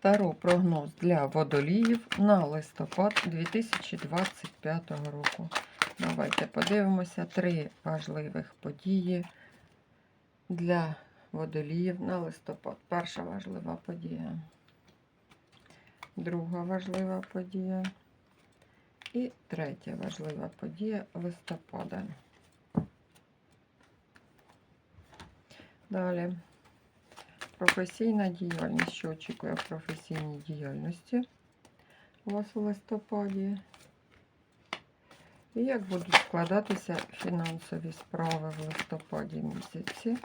Таро прогноз для водоліїв на листопад 2025 року. Давайте подивимося три важливих події для водоліїв на листопад. Перша важлива подія, друга важлива подія і третя важлива подія листопада. Далі. Професійна діяльність. Що очікує в професійній діяльності у вас у листопаді? І як будуть складатися фінансові справи в листопаді місяці?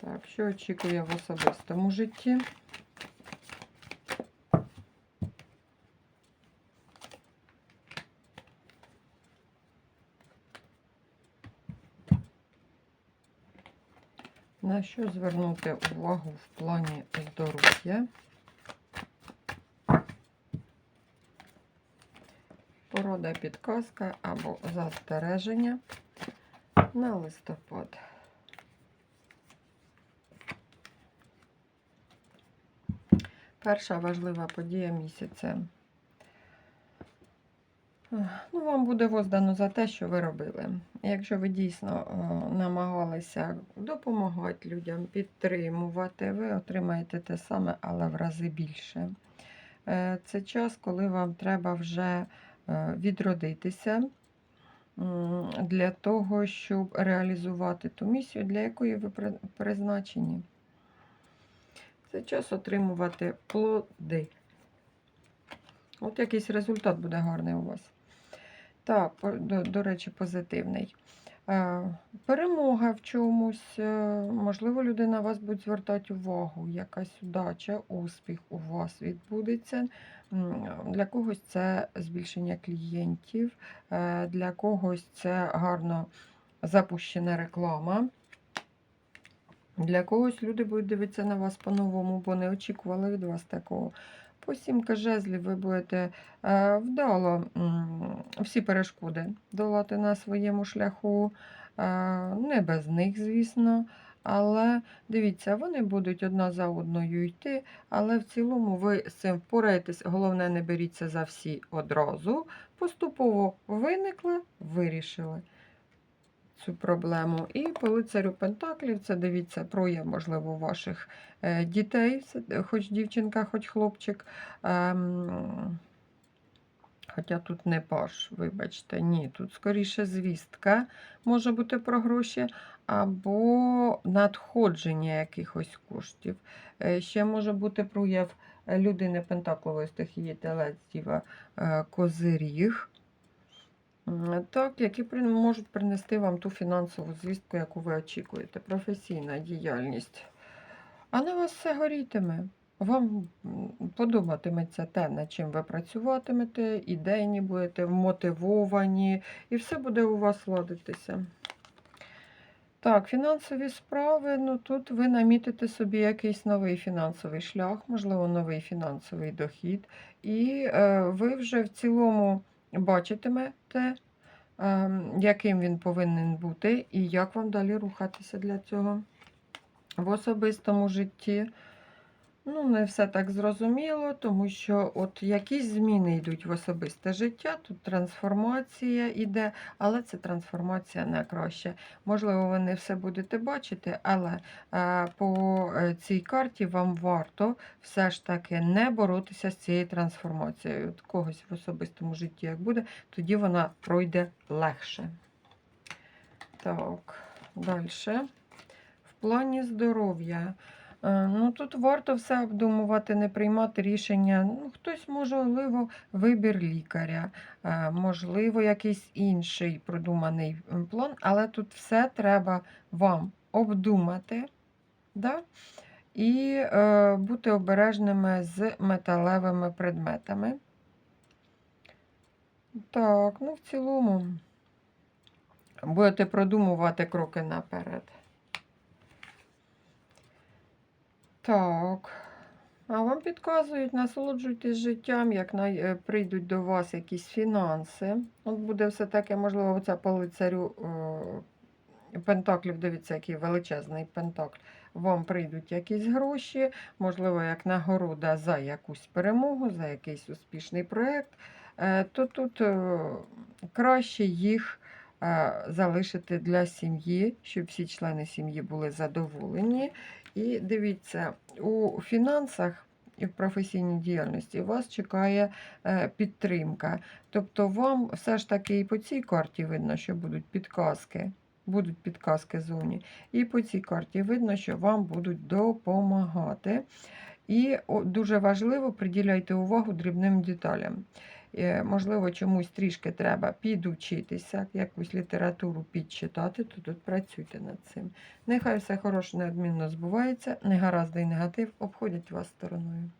Так, що очікує в особистому житті? На що звернути увагу в плані здоров'я? Порада підказка або застереження на листопад. Перша важлива подія місяця. Ну, вам буде воздано за те, що ви робили. Якщо ви дійсно е, намагалися допомагати людям, підтримувати, ви отримаєте те саме, але в рази більше. Е, Це час, коли вам треба вже е, відродитися для того, щоб реалізувати ту місію, для якої ви призначені. Це час отримувати плоди. От якийсь результат буде гарний у вас. Так, до, до речі, позитивний. Е, Перемога в чомусь, е, можливо, людина вас буде звертати увагу, якась удача, успіх у вас відбудеться. Для когось це збільшення клієнтів, е, для когось це гарно запущена реклама. Для когось люди будуть дивитися на вас по-новому, бо не очікували від вас такого. По сімка жезлів ви будете е, вдало всі перешкоди долати на своєму шляху. Е, не без них, звісно. Але дивіться, вони будуть одна за одною йти, але в цілому ви з цим впораєтесь. Головне, не беріться за всі одразу. Поступово виникли, вирішили цю проблему. І по лицарю Пентаклів це дивіться прояв, можливо, ваших е, дітей, хоч дівчинка, хоч хлопчик. Ем, Хоча тут не паш, вибачте, ні, тут скоріше звістка може бути про гроші, або надходження якихось коштів. Е, Ще може бути прояв е, людини Пентаклової стихії Телець Діва е, Козиріг. Так, які можуть принести вам ту фінансову звістку, яку ви очікуєте. Професійна діяльність. А на вас все горітиме. Вам подобатиметься те, над чим ви працюватимете, ідейні будете, мотивовані, і все буде у вас ладитися. Так, фінансові справи, ну тут ви намітите собі якийсь новий фінансовий шлях, можливо, новий фінансовий дохід, і е, ви вже в цілому бачитимете, е, яким він повинен бути, і як вам далі рухатися для цього. В особистому житті ну, не все так зрозуміло, тому що от якісь зміни йдуть в особисте життя, тут трансформація йде, але це трансформація на краще. Можливо, ви не все будете бачити, але е, по е, цій карті вам варто все ж таки не боротися з цією трансформацією. От когось в особистому житті як буде, тоді вона пройде легше. Так, далі. В плані здоров'я. Е, Ну, тут варто все обдумувати, не приймати рішення. Ну, хтось, можливо, вибір лікаря, е, можливо, якийсь інший продуманий план, але тут все треба вам обдумати да? і е, бути обережними з металевими предметами. Так, ну в цілому будете продумувати кроки наперед. Так. А вам підказують, насолоджуйтесь життям, як най... е, прийдуть до вас якісь фінанси. От буде все таке, можливо, оця по лицарю е, пентаклів, дивіться, який величезний пентакль. Вам прийдуть якісь гроші, можливо, як нагорода за якусь перемогу, за якийсь успішний проєкт, е, то тут краще їх залишити для сім'ї, щоб всі члени сім'ї були задоволені. І дивіться, у фінансах і в професійній діяльності вас чекає е, підтримка. Тобто вам все ж таки і по цій карті видно, що будуть підказки. Будуть підказки зовні. І по цій карті видно, що вам будуть допомагати. І дуже важливо приділяйте увагу дрібним деталям. Можливо, чомусь трішки треба підучитися, якусь літературу підчитати, то тут працюйте над цим. Нехай все хороше неодмінно збувається, негаразди і негатив обходять вас стороною.